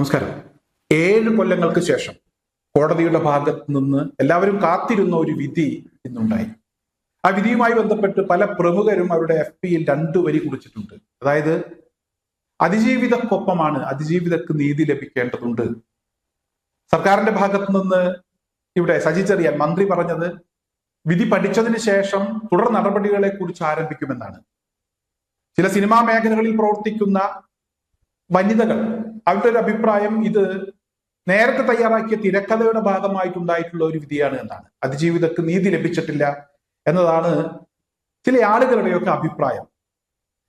നമസ്കാരം. ഏഴ് കൊല്ലങ്ങൾക്ക് ശേഷം കോടതിയുടെ ഭാഗത്ത് നിന്ന് എല്ലാവരും കാത്തിരുന്ന ഒരു വിധി ഇന്നുണ്ടായി. ആ വിധിയുമായി ബന്ധപ്പെട്ട് പല പ്രമുഖരും അവരുടെ എഫ് പിയിൽ രണ്ടു വരി കുറിച്ചിട്ടുണ്ട്. അതായത് അതിജീവിതക്കൊപ്പമാണ് അതിജീവിതക്ക് നീതി ലഭിക്കേണ്ടതുണ്ട്. സർക്കാരിന്റെ ഭാഗത്ത് നിന്ന് ഇവിടെ സജി ചെറിയാൻ മന്ത്രി പറഞ്ഞത് വിധി പഠിച്ചതിന് ശേഷം തുടർ നടപടികളെ കുറിച്ച് ആരംഭിക്കുമെന്നാണ്. ചില സിനിമാ മേഖലകളിൽ പ്രവർത്തിക്കുന്ന വനിതകൾ. അവരുടെ ഒരു അഭിപ്രായം ഇത് നേരത്തെ തയ്യാറാക്കിയ തിരക്കഥയുടെ ഭാഗമായിട്ടുണ്ടായിട്ടുള്ള ഒരു വിധിയാണ് എന്നാണ്. അതിജീവിതക്ക് നീതി ലഭിച്ചിട്ടില്ല എന്നതാണ് ചില ആളുകളുടെയൊക്കെ അഭിപ്രായം.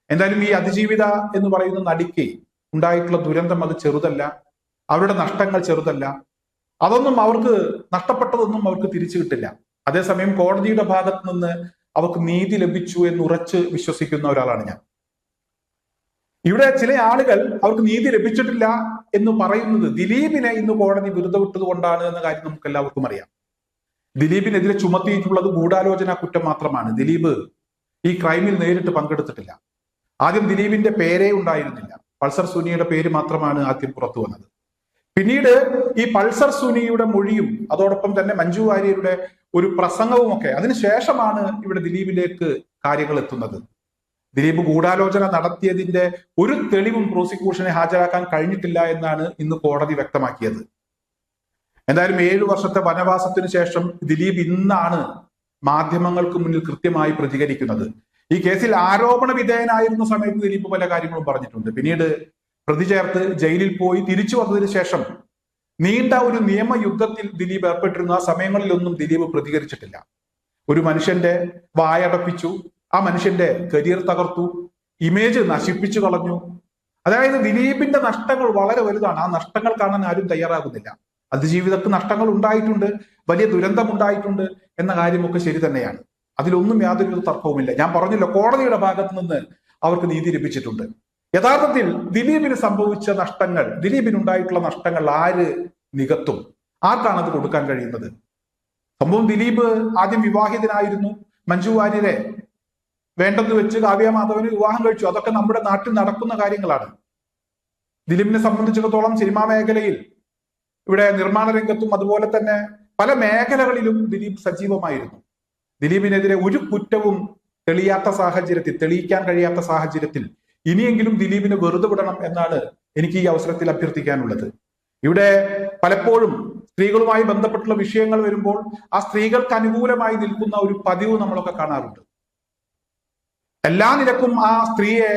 എന്തായാലും ഈ അതിജീവിത എന്ന് പറയുന്ന നടിക്ക് ഉണ്ടായിട്ടുള്ള ദുരന്തം അത് ചെറുതല്ല. അവരുടെ നഷ്ടങ്ങൾ ചെറുതല്ല. അതൊന്നും അവർക്ക് നഷ്ടപ്പെട്ടതൊന്നും അവർക്ക് തിരിച്ചു കിട്ടില്ല. അതേസമയം കോടതിയുടെ ഭാഗത്ത് നിന്ന് അവർക്ക് നീതി ലഭിച്ചു എന്ന് ഉറച്ച് വിശ്വസിക്കുന്ന ഒരാളാണ് ഞാൻ. ഇവിടെ ചില ആളുകൾ അവർക്ക് നീതി ലഭിച്ചിട്ടില്ല എന്ന് പറയുന്നത് ദിലീപിനെ ഇന്ന് കോടതി വെറുതെ വിട്ടത് കൊണ്ടാണ് എന്ന കാര്യം നമുക്ക് എല്ലാവർക്കും അറിയാം. ദിലീപിനെതിരെ ചുമത്തിയിട്ടുള്ളത് ഗൂഢാലോചന കുറ്റം മാത്രമാണ്. ദിലീപ് ഈ ക്രൈമിൽ നേരിട്ട് പങ്കെടുത്തിട്ടില്ല. ആദ്യം ദിലീപിന്റെ പേരേ ഉണ്ടായിരുന്നില്ല. പൾസർ സുനിയുടെ പേര് മാത്രമാണ് ആദ്യം പുറത്തു വന്നത്. പിന്നീട് ഈ പൾസർ സുനിയുടെ മൊഴിയും അതോടൊപ്പം തന്നെ മഞ്ജു വാര്യരുടെ ഒരു പ്രസംഗവും ഒക്കെ അതിനുശേഷമാണ് ഇവിടെ ദിലീപിലേക്ക് കാര്യങ്ങൾ എത്തുന്നത്. ദിലീപ് ഗൂഢാലോചന നടത്തിയതിന്റെ ഒരു തെളിവും പ്രോസിക്യൂഷനെ ഹാജരാക്കാൻ കഴിഞ്ഞിട്ടില്ല എന്നാണ് ഇന്ന് കോടതി വ്യക്തമാക്കിയത്. എന്തായാലും ഏഴു വർഷത്തെ വനവാസത്തിനു ശേഷം ദിലീപ് ഇന്നാണ് മാധ്യമങ്ങൾക്ക് മുന്നിൽ കൃത്യമായി പ്രതികരിക്കുന്നത്. ഈ കേസിൽ ആരോപണ വിധേയനായിരുന്ന സമയത്ത് ദിലീപ് പല കാര്യങ്ങളും പറഞ്ഞിട്ടുണ്ട്. പിന്നീട് പ്രതി ചേർത്ത് ജയിലിൽ പോയി തിരിച്ചു വന്നതിന് ശേഷം നീണ്ട ഒരു നിയമയുദ്ധത്തിൽ ദിലീപ് ഏർപ്പെട്ടിരുന്ന. ആ സമയങ്ങളിലൊന്നും ദിലീപ് പ്രതികരിച്ചിട്ടില്ല. ഒരു മനുഷ്യന്റെ വായടപ്പിച്ചു ആ മനുഷ്യന്റെ കരിയർ തകർത്തു ഇമേജ് നശിപ്പിച്ചു കളഞ്ഞു. അതായത് ദിലീപിന്റെ നഷ്ടങ്ങൾ വളരെ വലുതാണ്. ആ നഷ്ടങ്ങൾ കാണാൻ ആരും തയ്യാറാകുന്നില്ല. അതിജീവിതക്ക് നഷ്ടങ്ങൾ ഉണ്ടായിട്ടുണ്ട് വലിയ ദുരന്തം ഉണ്ടായിട്ടുണ്ട് എന്ന കാര്യമൊക്കെ ശരി തന്നെയാണ്. അതിലൊന്നും യാതൊരു തർക്കവുമില്ല. ഞാൻ പറഞ്ഞല്ലോ കോടതിയുടെ ഭാഗത്ത് നിന്ന് അവർക്ക് നീതി ലഭിച്ചിട്ടുണ്ട്. യഥാർത്ഥത്തിൽ ദിലീപിന് സംഭവിച്ച നഷ്ടങ്ങൾ ദിലീപിന് ഉണ്ടായിട്ടുള്ള നഷ്ടങ്ങൾ ആര് നികത്തും? ആർക്കാണ് അത് കൊടുക്കാൻ കഴിയുന്നത്? സംഭവം ദിലീപ് ആദ്യം വിവാഹിതനായിരുന്നു. മഞ്ജു വാര്യരെ വേണ്ടെന്ന് വെച്ച് കാവ്യ മാധവന് വിവാഹം കഴിച്ചു. അതൊക്കെ നമ്മുടെ നാട്ടിൽ നടക്കുന്ന കാര്യങ്ങളാണ്. ദിലീപിനെ സംബന്ധിച്ചിടത്തോളം സിനിമാ മേഖലയിൽ ഇവിടെ നിർമ്മാണ രംഗത്തും അതുപോലെ തന്നെ പല മേഖലകളിലും ദിലീപ് സജീവമായിരുന്നു. ദിലീപിനെതിരെ ഒരു കുറ്റവും തെളിയാത്ത സാഹചര്യത്തിൽ തെളിയിക്കാൻ കഴിയാത്ത സാഹചര്യത്തിൽ ഇനിയെങ്കിലും ദിലീപിനെ വെറുതെ വിടണം എന്നാണ് എനിക്ക് ഈ അവസരത്തിൽ അഭ്യർത്ഥിക്കാനുള്ളത്. ഇവിടെ പലപ്പോഴും സ്ത്രീകളുമായി ബന്ധപ്പെട്ടുള്ള വിഷയങ്ങൾ വരുമ്പോൾ ആ സ്ത്രീകൾക്ക് അനുകൂലമായി നിൽക്കുന്ന ഒരു പതിവ് നമ്മളൊക്കെ കാണാറുണ്ട്. എല്ലാ നിരക്കും ആ സ്ത്രീയെ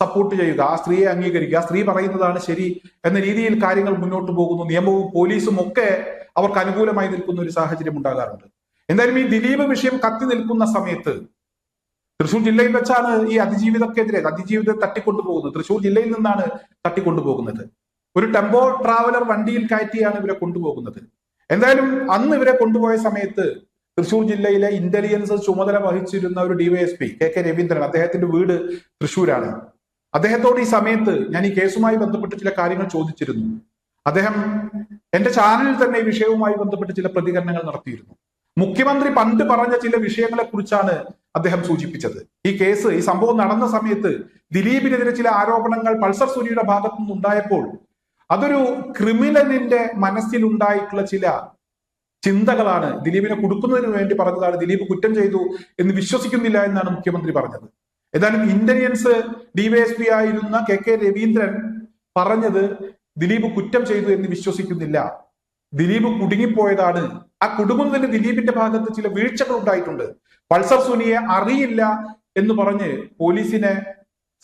സപ്പോർട്ട് ചെയ്യുക ആ സ്ത്രീയെ അംഗീകരിക്കുക സ്ത്രീ പറയുന്നതാണ് ശരി എന്ന രീതിയിൽ കാര്യങ്ങൾ മുന്നോട്ട് പോകുന്നു. നിയമവും പോലീസും ഒക്കെ അവർക്ക് അനുകൂലമായി നിൽക്കുന്ന ഒരു സാഹചര്യം ഉണ്ടാകാറുണ്ട്. എന്തായാലും ഈ ദിലീപ് വിഷയം കത്തി നിൽക്കുന്ന സമയത്ത് തൃശൂർ ജില്ലയിൽ വെച്ചാണ് ഈ അതിജീവിതക്കെതിരെ അതിജീവിതത്തെ തട്ടിക്കൊണ്ടുപോകുന്നത്. തൃശൂർ ജില്ലയിൽ നിന്നാണ് തട്ടിക്കൊണ്ടുപോകുന്നത്. ഒരു ടെമ്പോ ട്രാവലർ വണ്ടിയിൽ കയറ്റിയാണ് ഇവരെ കൊണ്ടുപോകുന്നത്. എന്തായാലും അന്ന് ഇവരെ കൊണ്ടുപോയ സമയത്ത് തൃശൂർ ജില്ലയിലെ ഇന്റലിജൻസ് ചുമതല വഹിച്ചിരുന്ന ഒരു ഡിവൈഎസ്പി കെ കെ രവീന്ദ്രൻ. അദ്ദേഹത്തിന്റെ വീട് തൃശൂരാണ്. അദ്ദേഹത്തോട് ഈ സമയത്ത് ഞാൻ ഈ കേസുമായി ബന്ധപ്പെട്ട് ചില കാര്യങ്ങൾ ചോദിച്ചിരുന്നു. അദ്ദേഹം എന്റെ ചാനലിൽ തന്നെ ഈ വിഷയവുമായി ബന്ധപ്പെട്ട് ചില പ്രതികരണങ്ങൾ നടത്തിയിരുന്നു. മുഖ്യമന്ത്രി പണ്ട് പറഞ്ഞ ചില വിഷയങ്ങളെ കുറിച്ചാണ് അദ്ദേഹം സൂചിപ്പിച്ചത്. ഈ കേസ് ഈ സംഭവം നടന്ന സമയത്ത് ദിലീപിനെതിരെ ചില ആരോപണങ്ങൾ പൾസർ സുനിയുടെ ഭാഗത്തു നിന്നുണ്ടായപ്പോൾ അതൊരു ക്രിമിനലിന്റെ മനസ്സിലുണ്ടായിട്ടുള്ള ചില ചിന്തകളാണ് ദിലീപിനെ കൊടുക്കുന്നതിന് വേണ്ടി പറഞ്ഞതാണ് ദിലീപ് കുറ്റം ചെയ്തു എന്ന് വിശ്വസിക്കുന്നില്ല എന്നാണ് മുഖ്യമന്ത്രി പറഞ്ഞത്. ഏതായാലും ഇന്റലിജൻസ് ഡിവൈഎസ്പി ആയിരുന്ന കെ കെ രവീന്ദ്രൻ പറഞ്ഞത് ദിലീപ് കുറ്റം ചെയ്തു എന്ന് വിശ്വസിക്കുന്നില്ല. ദിലീപ് കുടുങ്ങിപ്പോയതാണ്. ആ കുടുങ്ങുന്നതിന് ദിലീപിന്റെ ഭാഗത്ത് ചില വീഴ്ചകൾ ഉണ്ടായിട്ടുണ്ട്. പൾസർ സുനിയെ അറിയില്ല എന്ന് പറഞ്ഞ് പോലീസിനെ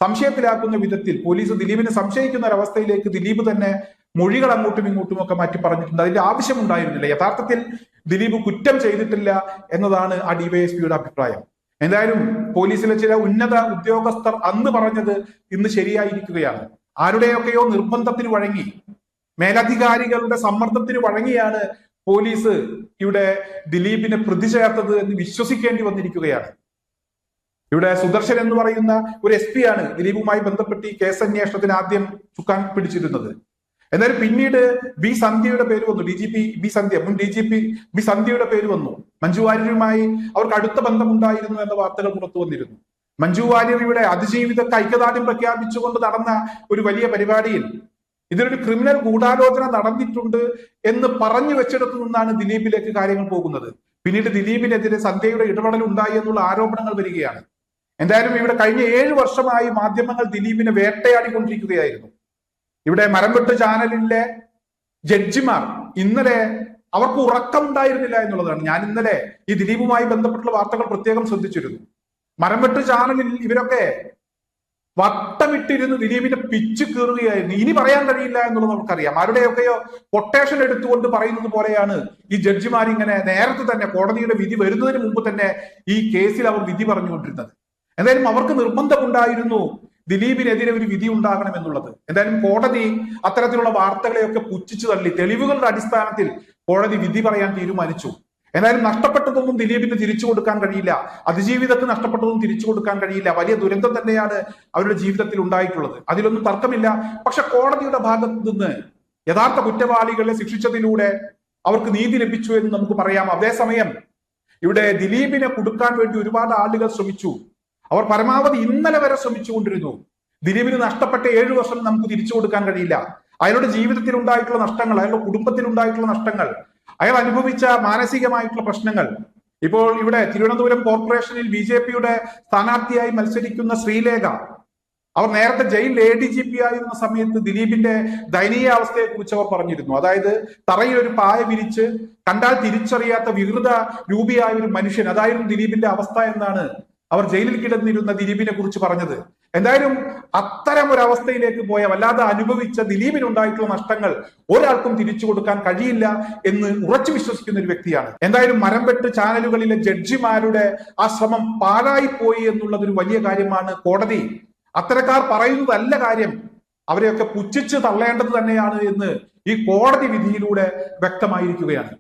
സംശയത്തിലാക്കുന്ന വിധത്തിൽ പോലീസ് ദിലീപിനെ സംശയിക്കുന്ന ഒരവസ്ഥയിലേക്ക് ദിലീപ് തന്നെ മൊഴികൾ അങ്ങോട്ടും ഇങ്ങോട്ടും ഒക്കെ മാറ്റി പറഞ്ഞിട്ടുണ്ട്. അതിന്റെ ആവശ്യം ഉണ്ടായിരുന്നില്ല. യഥാർത്ഥത്തിൽ ദിലീപ് കുറ്റം ചെയ്തിട്ടില്ല എന്നതാണ് ആ ഡിവൈഎസ്പിയുടെ അഭിപ്രായം. എന്തായാലും പോലീസിലെ ചില ഉന്നത ഉദ്യോഗസ്ഥർ അന്ന് പറഞ്ഞത് ഇന്ന് ശരിയായിരിക്കുകയാണ്. ആരുടെയൊക്കെയോ നിർബന്ധത്തിന് വഴങ്ങി മേലധികാരികളുടെ സമ്മർദ്ദത്തിന് വഴങ്ങിയാണ് പോലീസ് ഇവിടെ ദിലീപിനെ പ്രതി ചേർത്തത് എന്ന് വിശ്വസിക്കേണ്ടി വന്നിരിക്കുകയാണ്. ഇവിടെ സുദർശൻ എന്ന് പറയുന്ന ഒരു എസ് ആണ് ദിലീപുമായി ബന്ധപ്പെട്ട് ഈ കേസ് അന്വേഷണത്തിന് ആദ്യം ചുക്കാൻ പിടിച്ചിരുന്നത്. എന്നാൽ പിന്നീട് ബി സന്ധ്യയുടെ പേര് വന്നു. D G P B Sandhya മുൻ ഡി ജി പി ബി സന്ധ്യയുടെ പേര് വന്നു. മഞ്ജു വാര്യരുമായി അവർക്ക് അടുത്ത ബന്ധമുണ്ടായിരുന്നു എന്ന വാർത്തകൾ പുറത്തു വന്നിരുന്നു. മഞ്ജു വാര്യർ ഇവിടെ അതിജീവിതത്തെ ഐക്യദാർഢ്യം പ്രഖ്യാപിച്ചുകൊണ്ട് നടന്ന ഒരു വലിയ പരിപാടിയിൽ ഇതിലൊരു ക്രിമിനൽ ഗൂഢാലോചന നടന്നിട്ടുണ്ട് എന്ന് പറഞ്ഞു വെച്ചിടത്തു നിന്നാണ് ദിലീപിലേക്ക് കാര്യങ്ങൾ പോകുന്നത്. പിന്നീട് ദിലീപിനെതിരെ സന്ധ്യയുടെ ഇടപെടൽ ഉണ്ടായി എന്നുള്ള ആരോപണങ്ങൾ വരികയാണ്. എന്തായാലും ഇവിടെ കഴിഞ്ഞ ഏഴ് വർഷമായി മാധ്യമങ്ങൾ ദിലീപിനെ വേട്ടയാടിക്കൊണ്ടിരിക്കുകയായിരുന്നു. ഇവിടെ മരംവെട്ട് ചാനലിലെ ജഡ്ജിമാർ ഇന്നലെ അവർക്ക് ഉറക്കം ഉണ്ടായിരുന്നില്ല എന്നുള്ളതാണ്. ഞാൻ ഇന്നലെ ഈ ദിലീപുമായി ബന്ധപ്പെട്ടുള്ള വാർത്തകൾ പ്രത്യേകം ശ്രദ്ധിച്ചിരുന്നു. മരംവെട്ട് ചാനലിൽ ഇവരൊക്കെ വട്ടമിട്ടിരുന്ന് ദിലീപിനെ പിച്ച് കീറുകയായിരുന്നു. ഇനി പറയാൻ കഴിയില്ല എന്നുള്ളത് നമുക്കറിയാം ആരുടെയൊക്കെയോ കൊട്ടേഷൻ എടുത്തുകൊണ്ട് പറയുന്നത് പോലെയാണ് ഈ ജഡ്ജിമാർ ഇങ്ങനെ നേരത്തെ തന്നെ കോടതിയുടെ വിധി വരുന്നതിന് മുമ്പ് തന്നെ ഈ കേസിൽ അവർ വിധി പറഞ്ഞുകൊണ്ടിരുന്നത്. എന്തായാലും അവർക്ക് നിർബന്ധമുണ്ടായിരുന്നു ദിലീപിനെതിരെ ഒരു വിധി ഉണ്ടാകണം എന്നുള്ളത്. എന്തായാലും കോടതി അത്തരത്തിലുള്ള വാർത്തകളെയൊക്കെ പുച്ഛിച്ചു തള്ളി. തെളിവുകളുടെ അടിസ്ഥാനത്തിൽ കോടതി വിധി പറയാൻ തീരുമാനിച്ചു. എന്തായാലും നഷ്ടപ്പെട്ടതൊന്നും ദിലീപിന് തിരിച്ചു കൊടുക്കാൻ കഴിയില്ല. അതിജീവിതത്തിന് നഷ്ടപ്പെട്ടതൊന്നും തിരിച്ചു കൊടുക്കാൻ കഴിയില്ല. വലിയ ദുരന്തം തന്നെയാണ് അവരുടെ ജീവിതത്തിൽ ഉണ്ടായിട്ടുള്ളത്. അതിലൊന്നും തർക്കമില്ല. പക്ഷെ കോടതിയുടെ ഭാഗത്ത് നിന്ന് യഥാർത്ഥ കുറ്റവാളികളെ ശിക്ഷിച്ചതിലൂടെ അവർക്ക് നീതി ലഭിച്ചു എന്ന് നമുക്ക് പറയാം. അതേസമയം ഇവിടെ ദിലീപിനെ കൊടുക്കാൻ വേണ്ടി ഒരുപാട് ആളുകൾ ശ്രമിച്ചു. അവർ പരമാവധി ഇന്നലെ വരെ ശ്രമിച്ചുകൊണ്ടിരുന്നു. ദിലീപിന് നഷ്ടപ്പെട്ട ഏഴു വർഷം നമുക്ക് തിരിച്ചു കൊടുക്കാൻ കഴിയില്ല. അയാളുടെ ജീവിതത്തിൽ ഉണ്ടായിട്ടുള്ള നഷ്ടങ്ങൾ അയാളുടെ കുടുംബത്തിൽ ഉണ്ടായിട്ടുള്ള നഷ്ടങ്ങൾ അയാൾ അനുഭവിച്ച മാനസികമായിട്ടുള്ള പ്രശ്നങ്ങൾ. ഇപ്പോൾ ഇവിടെ തിരുവനന്തപുരം കോർപ്പറേഷനിൽ ബി ജെ പിയുടെ സ്ഥാനാർത്ഥിയായി മത്സരിക്കുന്ന ശ്രീലേഖ അവർ നേരത്തെ jail A D G P ആയിരുന്ന സമയത്ത് ദിലീപിന്റെ ദയനീയ അവസ്ഥയെ കുറിച്ച് അവർ പറഞ്ഞിരുന്നു. അതായത് തറയിൽ ഒരു പായ വിരിച്ച് കണ്ടാൽ തിരിച്ചറിയാത്ത വികൃത രൂപിയായ ഒരു മനുഷ്യൻ അതായിരുന്നു ദിലീപിന്റെ അവസ്ഥ എന്നാണ് അവർ ജയിലിൽ കിടന്നിരുന്ന ദിലീപിനെ കുറിച്ച് പറഞ്ഞത്. എന്തായാലും അത്തരം ഒരു അവസ്ഥയിലേക്ക് പോയ വല്ലാതെ അനുഭവിച്ച ദിലീപിനുണ്ടായിട്ടുള്ള നഷ്ടങ്ങൾ ഒരാൾക്കും തിരിച്ചു കൊടുക്കാൻ കഴിയില്ല എന്ന് ഉറച്ചു വിശ്വസിക്കുന്ന ഒരു വ്യക്തിയാണ്. എന്തായാലും മരംപെട്ട് ചാനലുകളിലെ ജഡ്ജിമാരുടെ ആ ശ്രമം പാഴായി പോയി എന്നുള്ളത് ഒരു വലിയ കാര്യമാണ് കോടതി. അത്തരക്കാർ പറയുന്നതല്ല കാര്യം. അവരെയൊക്കെ പുച്ഛിച്ച് തള്ളേണ്ടത് തന്നെയാണ് എന്ന് ഈ കോടതി വിധിയിലൂടെ വ്യക്തമായിരിക്കുകയാണ്.